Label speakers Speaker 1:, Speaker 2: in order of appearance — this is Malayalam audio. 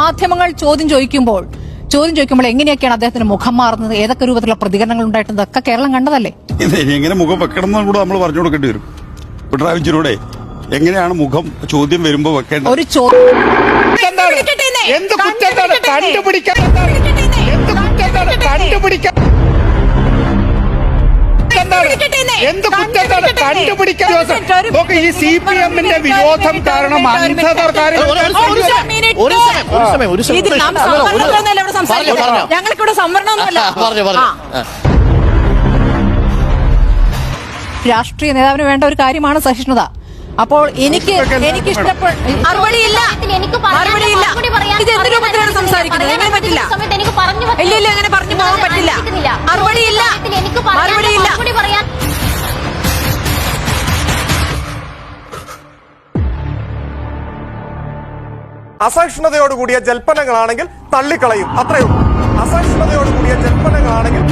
Speaker 1: മാധ്യമങ്ങൾ ചോദ്യം ചോദിക്കുമ്പോൾ ചോദ്യം ചോദിക്കുമ്പോൾ എങ്ങനെയൊക്കെയാണ് അദ്ദേഹത്തിന് മുഖം മാറുന്നത്? ഏതൊക്കെ രൂപത്തിലുള്ള പ്രതികരണങ്ങൾ ഉണ്ടായിട്ടുണ്ട്? ഒക്കെ കേരളം കണ്ടതല്ലേ?
Speaker 2: ഇത് എങ്ങനെ മുഖം വെക്കണം എന്ന് കൂടെ നമ്മൾ പറഞ്ഞു കൊടുക്കേണ്ടി വരും. പിണറായി വിജയനോടെ എങ്ങനെയാണ് മുഖം ചോദ്യം വരുമ്പോ വെക്കേണ്ടത്?
Speaker 1: ഒരു ചോദ്യം
Speaker 3: എന്താണ്? എന്ത് കുറ്റത്താണ് കണ്ടുപിടിക്കാൻ എന്താണ്? എന്ത് കുറ്റത്താണ് കണ്ടുപിടിക്കാൻ എന്താണ്? എന്ത് കണ്ടുപിടിക്കാൻ ഈ സി പി എമ്മിന്റെ വിരോധം കാരണം.
Speaker 1: ഞങ്ങൾക്കിവിടെ സംവരണമൊന്നുമല്ല. രാഷ്ട്രീയ നേതാവിന് വേണ്ട ഒരു കാര്യമാണ് സഹിഷ്ണുത. അപ്പോൾ എനിക്ക് എനിക്ക് ഇഷ്ടപ്പെട്ട മറുപടിയില്ല. മറുപടിയില്ല. ഇത് എന്ത് രൂപത്തിലാണ് സംസാരിക്കുന്നത്? പറ്റില്ല. ഇല്ല ഇല്ല അങ്ങനെ പറഞ്ഞു പോകാൻ പറ്റില്ല.
Speaker 4: അസഹിഷ്ണുതയോടുകൂടിയ ജൽപ്പനങ്ങളാണെങ്കിൽ തള്ളിക്കളയും. അത്രയുള്ളൂ അസഹിഷ്ണുതയോടുകൂടിയ ജൽപ്പനങ്ങളാണെങ്കിൽ